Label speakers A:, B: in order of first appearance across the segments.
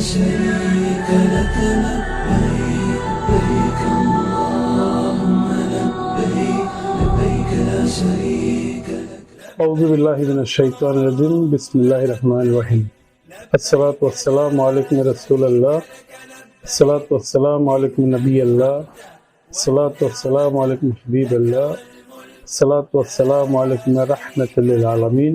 A: شريك لك لبيك لبيك اللهم لبيك لبيك لا شريك لك
B: أعوذ بالله من الشيطان الرجيم. بسم الله الرحمن الرحيم. الصلاة والسلام عليكم رسول الله. الصلاة والسلام عليكم نبي الله. الصلاة والسلام عليكم حبيب الله. الصلاة والسلام عليكم رحمة للعالمين.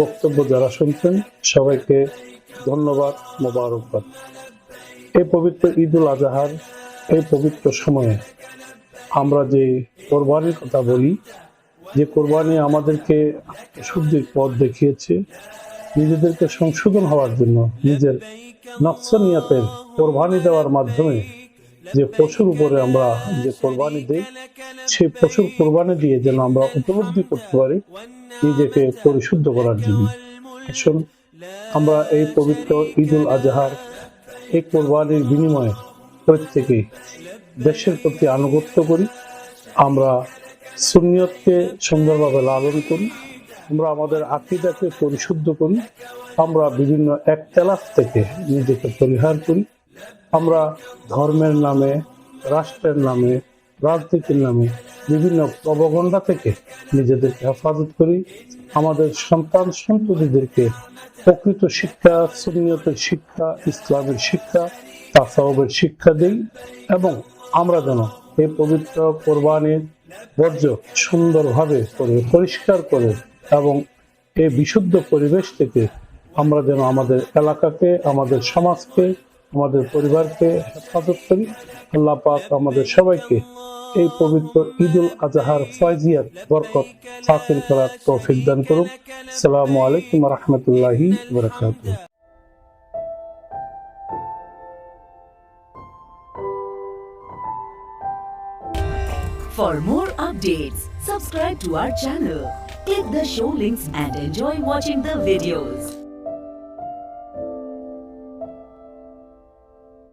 B: বক্তব্য যারা শুনছেন, সবাইকে ধন্যবাদ, মোবারকবাদ। এই পবিত্র ঈদ উল আজহার, এই পবিত্র সময়ে আমরা যে কোরবানির কথা বলি, যে কোরবানি আমাদেরকে শুদ্ধির পথ দেখিয়েছে, নিজেদেরকে সংশোধন হওয়ার জন্য, নিজের নকশনিয়াতের কোরবানি দেওয়ার মাধ্যমে যে পশুর উপরে আমরা যে কোরবানি দিই, সেই পশুর কোরবানি দিয়ে যেন আমরা উপলব্ধি করতে পারি। নিজেকে পরিশুদ্ধ করার জন্য। আসুন, আমরা এই পবিত্র ঈদ উল আজহার এই কোরবানির বিনিময়ে প্রত্যেকেই দেশের প্রতি আনুগত্য করি। আমরা সুনিয়তকে সুন্দরভাবে লালন করি। আমরা আমাদের আকিদাকে পরিশুদ্ধ করি। আমরা বিভিন্ন এক একতলাফ থেকে নিজেকে পরিহার করি। আমরা ধর্মের নামে, রাষ্ট্রের নামে রাজনীতির নামে বিভিন্ন প্রবগণ্ডা থেকে নিজেদেরকে হেফাজত করি। আমাদের সন্তান সন্ততিদেরকে প্রকৃত শিক্ষা সুনিয়তের শিক্ষা, ইসলামের শিক্ষা তাসাউবের শিক্ষা দিই এবং আমরা যেন এই পবিত্র কোরবানির বর্জ্য সুন্দরভাবে করে, পরিষ্কার করে এবং এই বিশুদ্ধ পরিবেশ থেকে আমরা যেন আমাদের এলাকাকে, আমাদের সমাজকে, আমাদের পরিবারকে হেফাজত করি। আল্লাহ পাক আমাদের সবাইকে এই পবিত্র ঈদুল আজহার ফয়জিয়াত বরকত হাসিল করার তৌফিক দান করুন আসসালামু আলাইকুম রহমতুল্লাহি বরকাতুহ
C: For more updates, subscribe to our channel, click the show links and enjoy watching the videos.